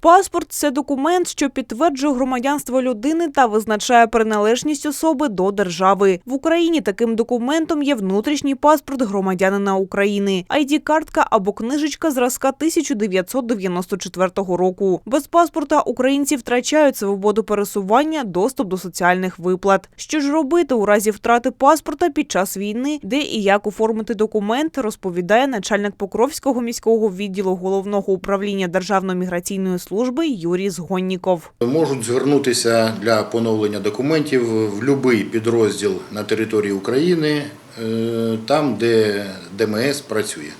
Паспорт це документ, що підтверджує громадянство людини та визначає приналежність особи до держави. В Україні таким документом є внутрішній паспорт громадянина України, id картка або книжечка зразка 1994 року. Без паспорта українці втрачають свободу пересування, доступ до соціальних виплат. Що ж робити у разі втрати паспорта під час війни, де і як оформити документ, розповідає начальник Покровського міського відділу головного управління Державної міграційної служби Юрій Згонніков. Можуть звернутися для поновлення документів в будь-який підрозділ на території України, е, там, де ДМС працює.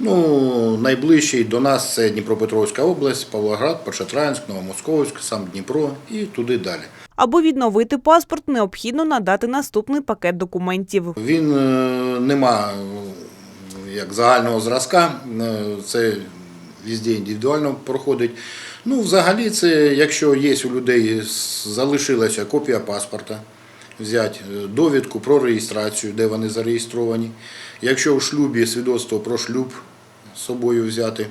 Ну, найближчий до нас це Дніпропетровська область, Павлоград, Першотраїнськ, Новомосковськ, сам Дніпро і туди далі. Аби відновити паспорт, необхідно надати наступний пакет документів. Він е, нема як загального зразка, е, це везде індивідуально проходить. Ну, взагалі, це якщо є у людей залишилася копія паспорта, взяти е, довідку про реєстрацію, де вони зареєстровані. Якщо у шлюбі свідоцтво про шлюб з собою взяти.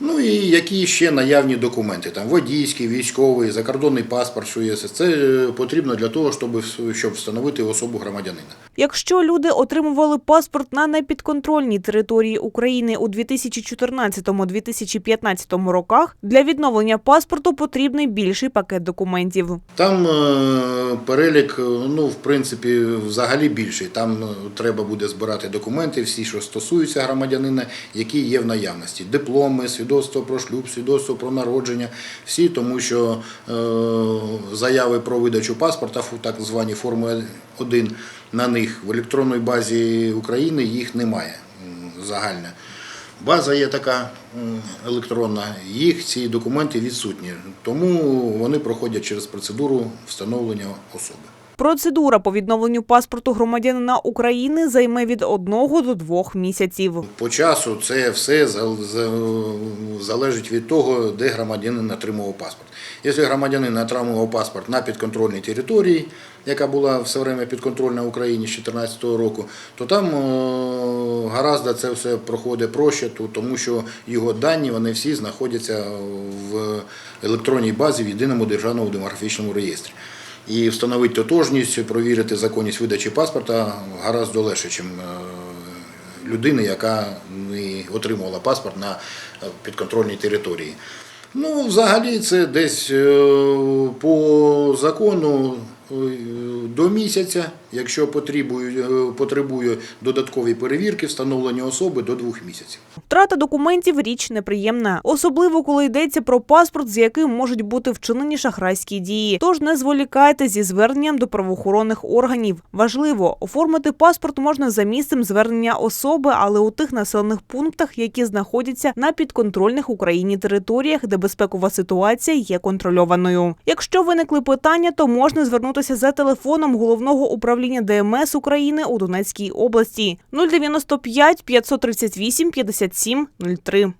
Ну і які ще наявні документи, там водійський, військовий, закордонний паспорт, що є. Це е, потрібно для того, щоб, щоб встановити особу громадянина. Якщо люди отримували паспорт на непідконтрольній території України у 2014-2015 роках, для відновлення паспорту потрібний більший пакет документів. Там е, перелік, е, ну, в принципі, взагалі більший. Там треба буде збирати документи, всі, що стосуються громадянина, які є в наявності. Дипломи, свідоцтво про шлюб, свідоцтво про народження, всі, тому що е, заяви про видачу паспорта, так звані форми 1, на них в електронній базі України їх немає м, загальна. База є така електронна, їх ці документи відсутні, тому вони проходять через процедуру встановлення особи. Процедура по відновленню паспорту громадянина України займе від одного до двох місяців. По часу це все залежить від того, де громадянин отримував паспорт. Якщо громадянин отримував паспорт на підконтрольній території, яка була все время підконтрольна Україні з 2014 року, то там е, гаразд це все проходить проще, тому що його дані вони всі знаходяться в електронній базі в єдиному державному демографічному реєстрі. І встановити тотожність, провірити законність видачі паспорта гаразд легше, ніж людини, яка не отримувала паспорт на е, підконтрольній території. Ну, взагалі, це десь е, по закону е, до місяця, якщо потребує, е, потребує додаткові перевірки, встановлення особи до двох місяців. Втрата документів річ неприємна, особливо коли йдеться про паспорт, з яким можуть бути вчинені шахрайські дії. Тож не зволікайте зі зверненням до правоохоронних органів. Важливо, оформити паспорт можна за місцем звернення особи, але у тих населених пунктах, які знаходяться на підконтрольних Україні територіях, де безпекова ситуація є контрольованою. Якщо виникли питання, то можна звернутися за телефоном головного управління ДМС України у Донецькій області 095 538 57 03.